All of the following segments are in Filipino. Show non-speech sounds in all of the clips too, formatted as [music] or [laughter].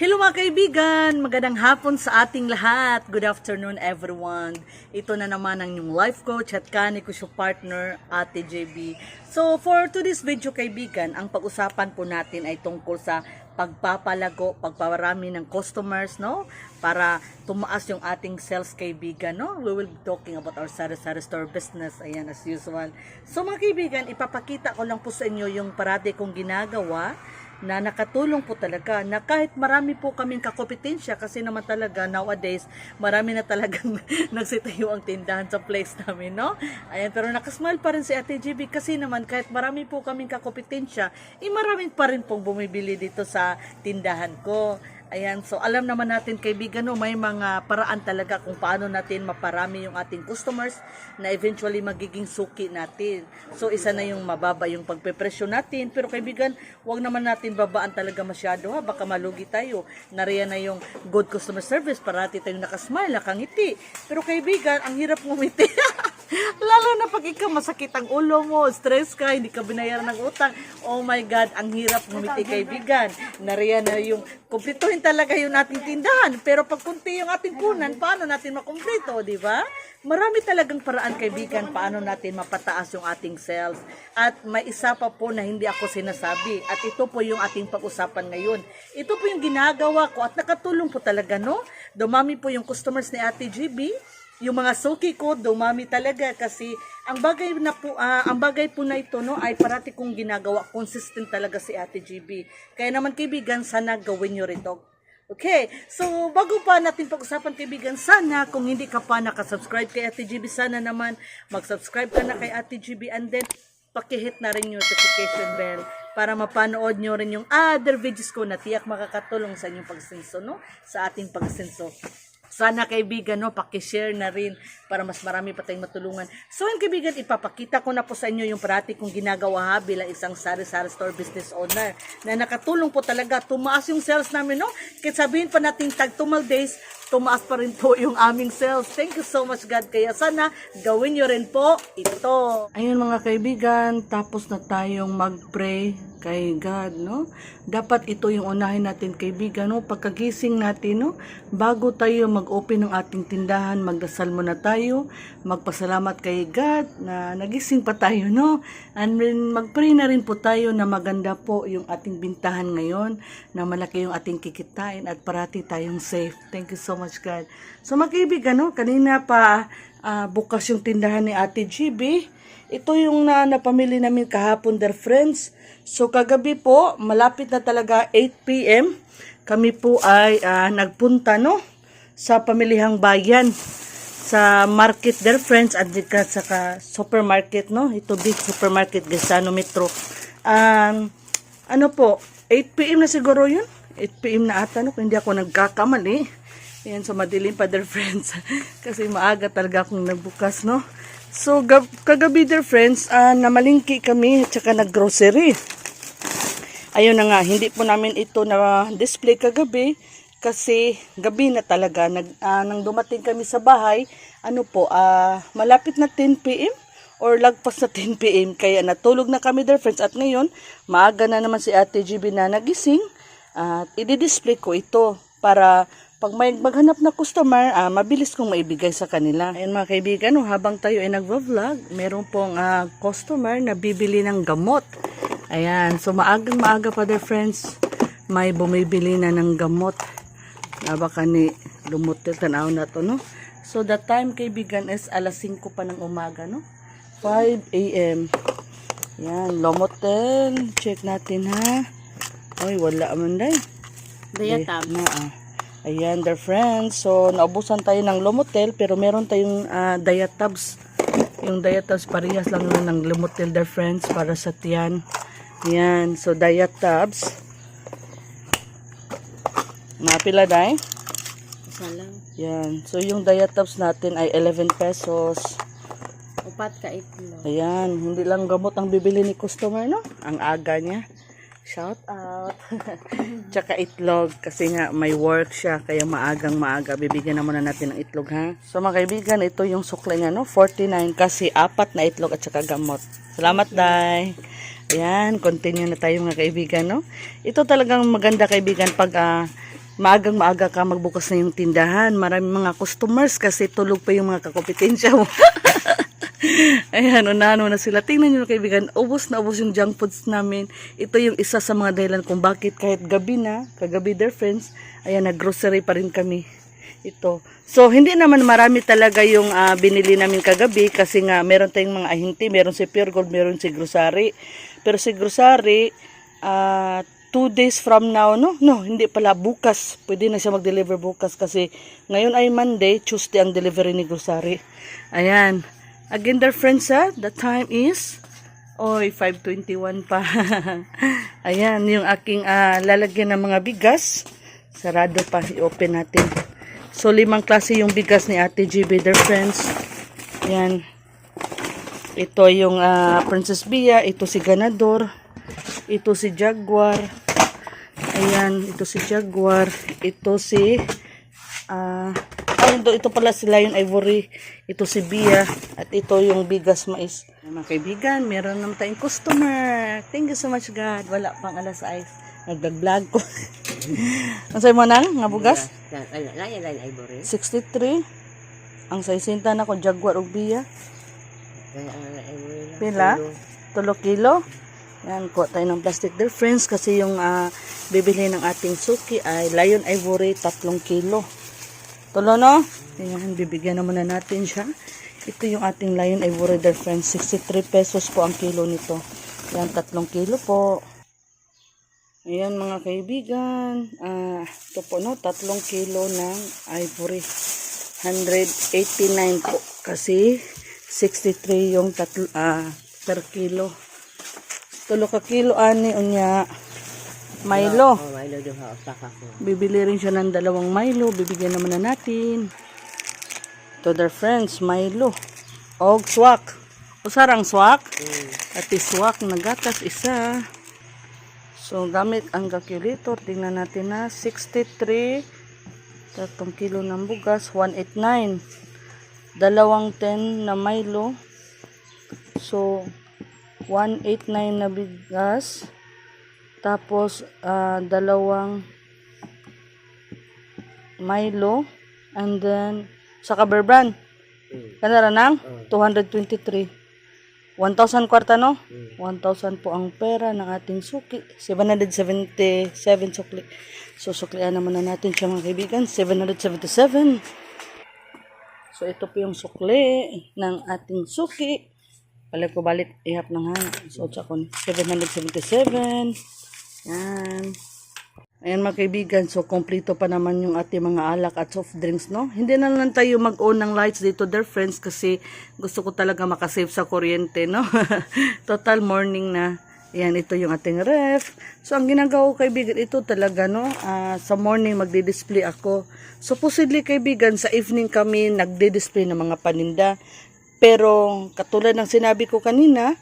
Hello mga kaibigan! Magandang hapon sa ating lahat. Good afternoon everyone. Ito na naman ang inyong life coach at kani ko siya partner, Ate JB. So for today's video kaibigan, ang pag-usapan po natin ay tungkol sa pagpapalago, pagpaparami ng customers, no? Para tumaas yung ating sales kaibigan, no? We will be talking about our sari-sari store business, ayan as usual. So mga kaibigan, ipapakita ko lang po sa inyo yung parati kong ginagawa na nakatulong po talaga na kahit marami po kaming kakompetensya kasi naman talaga nowadays marami na talagang [laughs] nagsitayo ang tindahan sa place namin no? Ayan pero nakasmile pa rin si Ate GB kasi naman kahit marami po kaming kakompetensya eh marami pa rin pong bumibili dito sa tindahan ko Ayan, so alam naman natin kaibigan, no, may mga paraan talaga kung paano natin maparami yung ating customers na eventually magiging suki natin. So isa na yung mababa yung pagpepresyo natin. Pero kaibigan, wag naman natin babaan talaga masyado ha, baka malugi tayo. Nariyan na yung good customer service, parati tayong nakasmile, nakangiti. Pero kaibigan, ang hirap ngumiti. [laughs] Lalo na pag ikaw masakit ang ulo mo, stress ka, hindi ka binayaran ng utang. Oh my God, ang hirap ngumiti kaibigan. Nariyan na yung kumplituhin talaga yung ating tindahan. Pero pag kunti yung ating punan, paano natin makumplito, di ba? Marami talagang paraan kaibigan paano natin mapataas yung ating sales. At may isa pa po na hindi ako sinasabi. At ito po yung ating pag-usapan ngayon. Ito po yung ginagawa ko at nakatulong po talaga, no? Dumami po yung customers ni Ate GB yung mga suki ko dumami talaga kasi ang bagay na po ah, ang bagay po na ito no ay parati kong ginagawa consistent talaga si Ate GB. Kaya naman kaibigan sana gawin niyo rin to. Okay, so bago pa natin pag-usapan kaibigan, sana kung hindi ka pa nakasubscribe kay Ate GB, sana naman mag-subscribe ka na kay Ate GB and then pakihit na rin yung notification bell para mapanood nyo rin yung other videos ko na tiyak makakatulong sa inyong pagsinso, no? Sa ating pagsinso. Sana kaibigan, no, pakishare na rin para mas marami pa tayong matulungan. So yun kaibigan, ipapakita ko na po sa inyo yung parati kong ginagawa ha, bilang isang sari-sari store business owner na nakatulong po talaga. Tumaas yung sales namin, no? Kahit sabihin pa natin tag tumal days, tumaas pa rin po [laughs] yung aming sales. Thank you so much God. Kaya sana gawin nyo rin po ito. Ayun mga kaibigan, tapos na tayong mag-pray kay God, no? Dapat ito yung unahin natin kaibigan, no? Pagkagising natin, no? Bago tayo mag-open ng ating tindahan, magdasal muna tayo, magpasalamat kay God na nagising pa tayo, no? And then mag-pray na rin po tayo na maganda po yung ating bintahan ngayon, na malaki yung ating kikitain at parati tayong safe. Thank you so much God. So mga kaibigan, no? Kanina pa ah, bukas yung tindahan ni Ate GB. Ito yung na napamili namin kahapon, dear friends. So kagabi po, malapit na talaga 8 p.m. Kami po ay ah, nagpunta no sa pamilihang bayan sa market dear friends at dika sa ka supermarket no ito big supermarket Gasano Metro um, ano po 8 p.m. na siguro yun 8 p.m. na ata no kung hindi ako nagkakamali Ayan, so madilim pa dear [laughs] friends. Kasi maaga talaga akong nagbukas, no? So, gab- kagabi dear friends, ah, namalingki kami at saka naggrocery. Ayun na nga, hindi po namin ito na display kagabi kasi gabi na talaga. Nag, ah, nang dumating kami sa bahay, ano po, ah, malapit na 10 p.m. or lagpas na [laughs] 10 p.m. Kaya natulog na kami dear friends. At ngayon, maaga na naman si Ate GB na nagising. At i-display ko ito para pag may maghanap na customer, ah, mabilis kong maibigay sa kanila. Ayun mga kaibigan, no, habang tayo ay nagvo-vlog, meron pong ah, customer na bibili ng gamot. Ayan, so maagang maaga pa their friends, may bumibili na ng gamot. Na baka ni lumutil tanaw na to, no? So the time kaibigan is alas 5 pa ng umaga, no? 5 a.m. Yan, lomotel. Check natin ha. Ay, wala man day. Dayatab. Na, ah. Ayan, dear friends. So, naubusan tayo ng Lomotel, pero meron tayong ah, Diatabs. Yung Diatabs, parehas lang ng Lomotel, dear friends, para sa tiyan. Ayan, so Diatabs. Napila, day? Isa lang. Yan. So, yung Diatabs natin ay 11 pesos. Upat ka itlog. Ayan, hindi lang gamot ang bibili ni customer, no? Ang aga niya. Shout out. [laughs] Tsaka itlog kasi nga may work siya kaya maagang maaga. Bibigyan na muna natin ng itlog ha. So mga kaibigan, ito yung sukle niya no. 49 kasi apat na itlog at saka gamot. Salamat Day. Ayan, continue na tayo mga kaibigan no. Ito talagang maganda kaibigan pag ah, maagang maaga ka magbukas na yung tindahan. Maraming mga customers kasi tulog pa yung mga kakompetensya mo. [laughs] Ayan, unahan mo na sila. Tingnan nyo kaibigan, ubos na ubos yung junk foods namin. Ito yung isa sa mga dahilan kung bakit kahit gabi na, kagabi dear friends, ayan, nag-grocery pa rin kami. Ito. So, hindi naman marami talaga yung ah, binili namin kagabi kasi nga meron tayong mga ahinti, meron si Pure Gold, meron si Grocery. Pero si Grocery, ah, two days from now, no? No, hindi pala, bukas. Pwede na siya mag-deliver bukas kasi ngayon ay Monday, Tuesday ang delivery ni Grocery. Ayan. Again, dear friends, ha? The time is Oy, 5.21 pa. [laughs] Ayan, yung aking ah, lalagyan ng mga bigas. Sarado pa, i-open natin. So, limang klase yung bigas ni Ate GB, dear friends. Ayan. Ito yung ah, Princess Bia, ito si Ganador, ito si Jaguar. Ayan, ito si Jaguar, ito si ah ay, ito, ito pala si Lion Ivory, ito si Bia, at ito yung bigas mais. Mga kaibigan, meron naman tayong customer. Thank you so much God. Wala pang alas 6. Nagdag-vlog ko. [laughs] Ang sa'yo mo nang, nga bugas? Layan ivory. 63. Ang saisinta na ko, Jaguar o Bia. Pila? Tulo kilo. Yan, kuha tayo ng plastic there, friends, kasi yung ah, bibili ng ating suki ay Lion Ivory, tatlong kilo. Tulo, no? Yan, bibigyan na muna natin siya. Ito yung ating Lion Ivory there, friends. 63 pesos po ang kilo nito. Yan, tatlong kilo po. Ayan, mga kaibigan. Ah, ito po, no? Tatlong kilo ng ivory. 189 po. Kasi 63 yung tatlo, ah, per kilo. Tulo ka kilo ani unya Milo. Oh, Milo duha utak ako. Bibili rin siya ng dalawang Milo. Bibigyan naman na natin. To their friends, Milo. Og swak. Usarang swak. At swak nagatas isa. So, gamit ang calculator. Tingnan natin na. 63. Tatong kilo ng bugas. 189. Dalawang 10 na Milo. So, 189 na bigas. Tapos, ah, dalawang Milo. And then, sa Kaberbran. Kanara nang? 223. 1,000 kwarta, no? 1,000 po ang pera ng ating suki. 777 sukli. So, suklian naman na natin siya mga kaibigan. 777. So, ito po yung sukli ng ating suki. Balik ko balik, ihap ng hang. So, tsaka ko 777. Yan. Ayan mga kaibigan, so kompleto pa naman yung ating mga alak at soft drinks, no? Hindi na lang tayo mag-on ng lights dito, dear friends, kasi gusto ko talaga makasave sa kuryente, no? [laughs] Total morning na. Ayan, ito yung ating ref. So, ang ginagawa ko, kaibigan, ito talaga, no? Ah, sa morning, magdi-display ako. Supposedly, kaibigan, sa evening kami nagdi-display ng mga paninda. Pero, katulad ng sinabi ko kanina,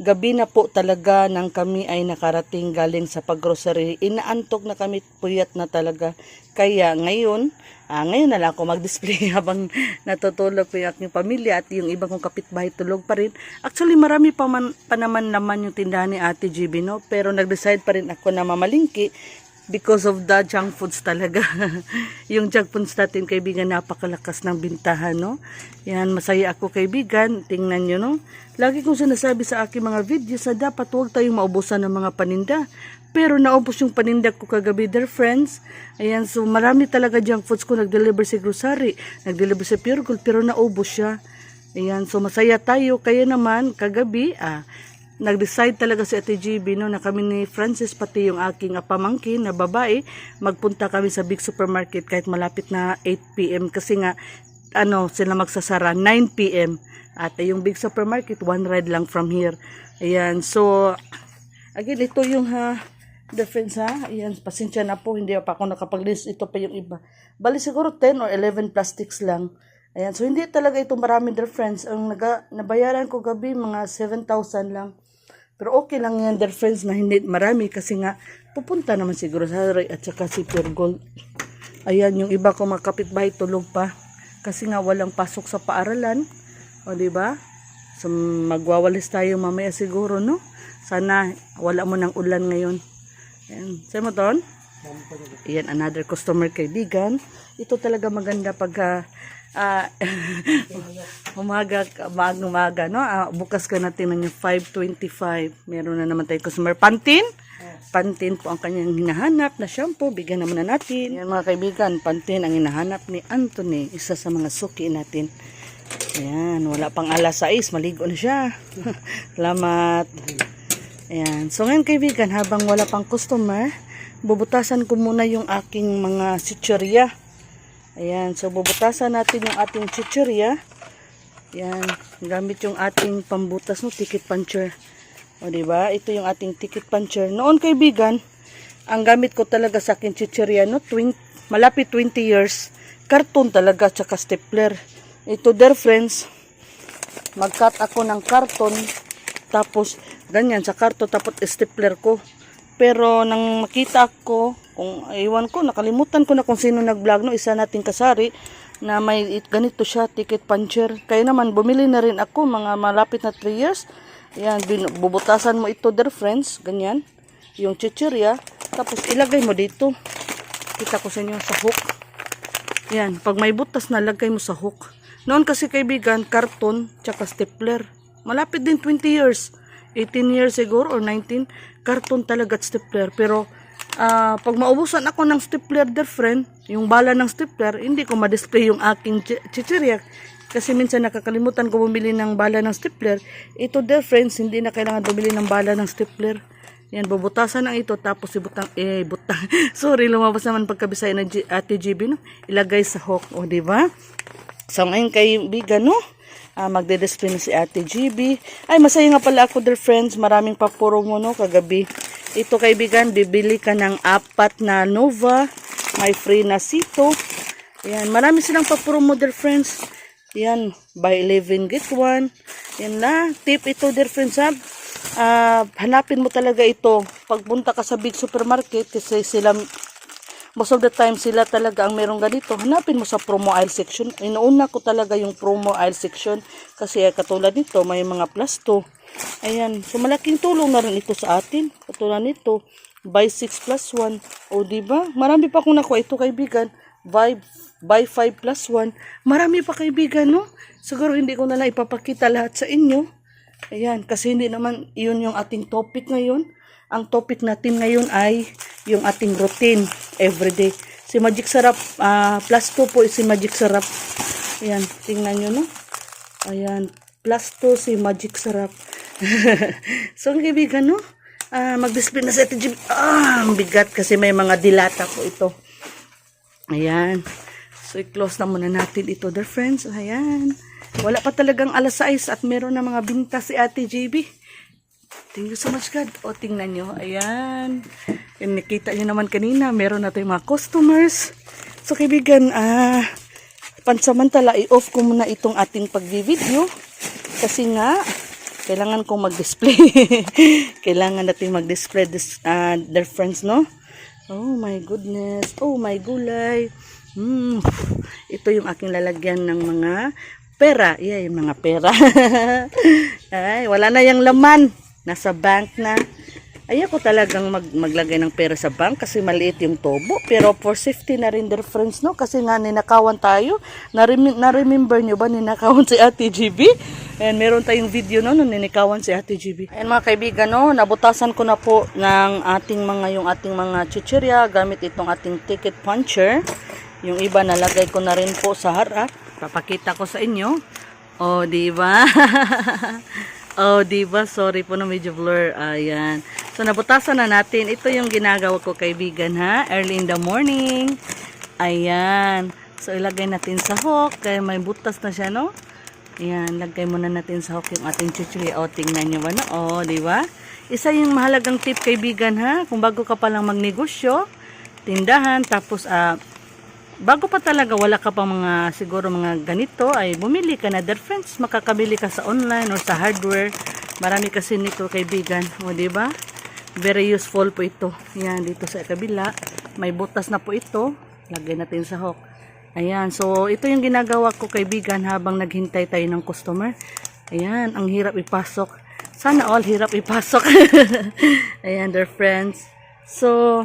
gabi na po talaga nang kami ay nakarating galing sa paggrocery. Inaantok na kami, puyat na talaga. Kaya ngayon, ah, ngayon na lang ako mag-display [laughs] habang natutulog po yung aking pamilya at yung ibang kong kapitbahay tulog pa rin. Actually, marami pa, man, pa naman naman yung tindahan ni Ate GB, no? Pero nag-decide pa rin ako na mamalingki because of the junk foods talaga. [laughs] yung junk foods natin, kaibigan, napakalakas ng bintahan, no? Yan, masaya ako, kaibigan. Tingnan nyo, no? Lagi kong sinasabi sa aking mga videos na dapat huwag tayong maubusan ng mga paninda. Pero naubos yung paninda ko kagabi, dear friends. Ayan, so marami talaga junk foods ko. Nag-deliver si grocery, nag-deliver si Pure Gold, pero naubos siya. Ayan, so masaya tayo. Kaya naman, kagabi, ah, nag-decide talaga si Ate GB no, na kami ni Francis pati yung aking pamangkin na babae magpunta kami sa big supermarket kahit malapit na 8pm kasi nga ano sila magsasara 9pm at yung big supermarket one ride lang from here. Ayan so again ito yung ha friends ha. Ayan pasensya na po hindi pa ako nakapag-list. Ito pa yung iba. Bali siguro 10 or 11 plastics lang. Ayan, so hindi talaga ito marami dear friends. Ang naga, nabayaran ko gabi mga 7,000 lang. Pero okay lang yan dear friends na hindi marami kasi nga pupunta naman siguro sa Ray at saka si Pure Gold. Ayan, yung iba ko mga kapitbahay tulog pa. Kasi nga walang pasok sa paaralan. O ba? So magwawalis tayo mamaya siguro, no? Sana wala mo ng ulan ngayon. Ayan. Sa'yo mo ton? Ayan, another customer kaibigan. Ito talaga maganda pag ah, [laughs] umaga, umaga, umaga, no? Ah, bukas ka natin ng 5.25. Meron na naman tayong customer. Pantin? Pantin po ang kanyang hinahanap na shampoo. Bigyan naman na natin. Yan mga kaibigan, Pantin ang hinahanap ni Anthony. Isa sa mga suki natin. Ayan, wala pang alas 6. Maligo na siya. [laughs] Salamat. Ayan. So ngayon kaibigan, habang wala pang customer, bubutasan ko muna yung aking mga chichirya. Ayan. So bubutasan natin yung ating chichirya. Ayan. Gamit yung ating pambutas no, ticket puncher. O di ba? Ito yung ating ticket puncher. Noon kaibigan, ang gamit ko talaga sa aking chichirya no, 20, malapit 20 years. Karton talaga tsaka stapler. Ito dear friends, mag-cut ako ng karton tapos ganyan sa karton tapos stapler ko pero nang makita ko kung iwan ko nakalimutan ko na kung sino nag-vlog no isa nating kasari na may it, ganito siya ticket puncher kaya naman bumili na rin ako mga malapit na 3 years yan bubutasan mo ito dear friends ganyan yung chichirya tapos ilagay mo dito kita ko sa inyo sa hook yan, pag may butas na, mo sa hook. Noon kasi kaibigan, karton, tsaka stapler. Malapit din 20 years. 18 years siguro or 19. Karton talaga at stapler. Pero, ah, pag maubusan ako ng stapler, dear friend, yung bala ng stapler, hindi ko ma-display yung aking chi- chichirya. Kasi minsan nakakalimutan ko bumili ng bala ng stapler. Ito, dear friends, hindi na kailangan bumili ng bala ng stapler. Yan, bubutasan ang ito, tapos ibutang, eh, butang. [laughs] Sorry, lumabas naman pagkabisay ng G, ate GB, no? Ilagay sa hook, o, di ba? So, ngayon kaibigan, no? Ah, magde-display si ate GB. Ay, masaya nga pala ako, dear friends. Maraming papuro mo, no, kagabi. Ito, kaibigan, bibili ka ng apat na Nova. May free na Sito. Yan, marami silang papuro mo, dear friends. Yan, buy 11, get 1. Yan na, tip ito, dear friends, ha? Ah, hanapin mo talaga ito. Pagpunta ka sa big supermarket, kasi sila, most of the time sila talaga ang merong ganito. Hanapin mo sa promo aisle section. Inuuna ko talaga yung promo aisle section kasi eh, katulad nito, may mga plus 2. Ayan, so malaking tulong na rin ito sa atin. Katulad nito, buy 6 plus 1. O, ba? Marami pa akong nakuha ito, kaibigan. Buy, buy 5 plus 1. Marami pa, kaibigan, no? Siguro hindi ko na lang ipapakita lahat sa inyo. Ayan, kasi hindi naman yun yung ating topic ngayon. Ang topic natin ngayon ay yung ating routine everyday. Si Magic Sarap, ah, plus 2 po si Magic Sarap. Ayan, tingnan nyo, no? Ayan, plus 2 si Magic Sarap. [laughs] so, ang kaibigan, no? Ah, mag-display na sa Jim. Ah, ang bigat kasi may mga dilata po ito. Ayan. So, i-close na muna natin ito, dear friends. Ayan. Wala pa talagang alas 6 at meron na mga binta si Ate JB. Thank you so much, God. O, tingnan nyo. Ayan. Yung nakita nyo naman kanina, meron na tayong mga customers. So, kaibigan, ah, pansamantala, i-off ko muna itong ating pag-video. Kasi nga, kailangan kong mag-display. [laughs] kailangan natin mag-display this, ah, their friends, no? Oh my goodness. Oh my gulay. Hmm. Ito yung aking lalagyan ng mga pera. Yeah, yung mga pera. [laughs] Ay, wala na yung laman. Nasa bank na. Ayoko talagang mag maglagay ng pera sa bank kasi maliit yung tobo. Pero for safety na rin their friends, no? Kasi nga ninakawan tayo. Na-rem- Na-remember nyo ba ninakawan [laughs] si Ate GB? And meron tayong video no, nung ninikawan si Ate GB. Ayan mga kaibigan, no? Nabutasan ko na po ng ating mga, yung ating mga chichirya gamit itong ating ticket puncher. Yung iba nalagay ko na rin po sa harap. Papakita ko sa inyo. Oh, di ba? [laughs] oh, di ba? Sorry po na medyo blur. Ayan. So, nabutasan na natin. Ito yung ginagawa ko, kaibigan, ha? Early in the morning. Ayan. So, ilagay natin sa hook. Kaya may butas na siya, no? Ayan. Lagay muna natin sa hook yung ating chuchuri. O, tingnan nyo ba, no? O, di ba? Isa yung mahalagang tip, kaibigan, ha? Kung bago ka palang magnegosyo, tindahan, tapos, ah, bago pa talaga wala ka pa mga siguro mga ganito ay bumili ka na dear friends. Makakabili ka sa online or sa hardware. Marami kasi nito kaibigan. O ba? Very useful po ito. Yan dito sa kabila. May butas na po ito. Lagay natin sa hook. Ayan so ito yung ginagawa ko kaibigan habang naghintay tayo ng customer. Ayan ang hirap ipasok. Sana all hirap ipasok. [laughs] Ayan dear friends. So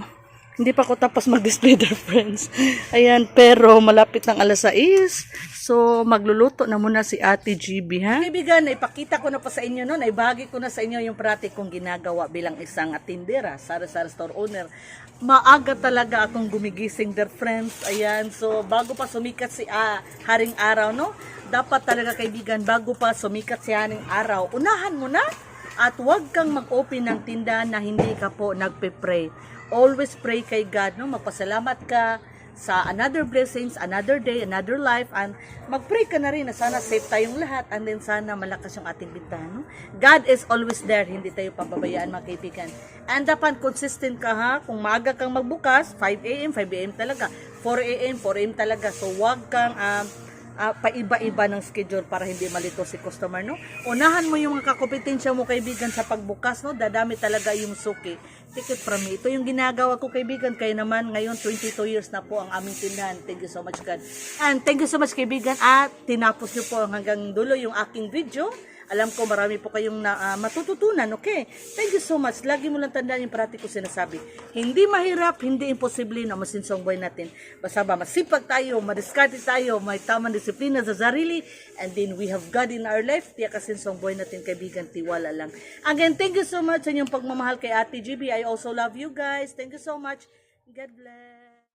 Hindi pa ako tapos mag-display their friends. Ayan, pero malapit ng alas 6. So, magluluto na muna si Ate GB, ha? Kaibigan, ipakita ko na pa sa inyo noon. Ibahagi ko na sa inyo yung pratik kong ginagawa bilang isang atindera, sari-sari store owner. Maaga talaga akong gumigising their friends. Ayan, so bago pa sumikat si ah, Haring Araw, no? Dapat talaga kaibigan, bago pa sumikat si Haring Araw, unahan mo na at huwag kang mag-open ng tindahan na hindi ka po nagpe-pray. Always pray kay God, no? Magpasalamat ka sa another blessings, another day, another life, and mag-pray ka na rin na sana safe tayong lahat, and then sana malakas yung ating bintahan, no? God is always there, hindi tayo pababayaan, mga kaibigan. And dapat consistent ka, ha? Kung maaga kang magbukas, 5 a.m., 5 a.m. talaga. 4 a.m., 4 a.m. talaga. So, huwag kang um, ah, paiba-iba ng schedule para hindi malito si customer, no? Unahan mo yung kakompetensya mo, kaibigan, sa pagbukas, no? Dadami talaga yung suki. Ticket from me. Ito yung ginagawa ko, kaibigan. Kaya naman, ngayon, 22 years na po ang aming tindahan. Thank you so much, God. And thank you so much, kaibigan. At tinapos nyo po hanggang dulo yung aking video. Alam ko marami po kayong na, ah, matututunan, okay? Thank you so much. Lagi mo lang tandaan yung parati ko sinasabi. Hindi mahirap, hindi imposible na masinsong buhay natin. Basta ba, masipag tayo, madiskarte tayo, may tamang disiplina sa sarili, and then we have God in our life. Tiyak kasinsong buhay natin, kaibigan, tiwala lang. Again, thank you so much sa inyong pagmamahal kay Ate GB. I also love you guys. Thank you so much. God bless.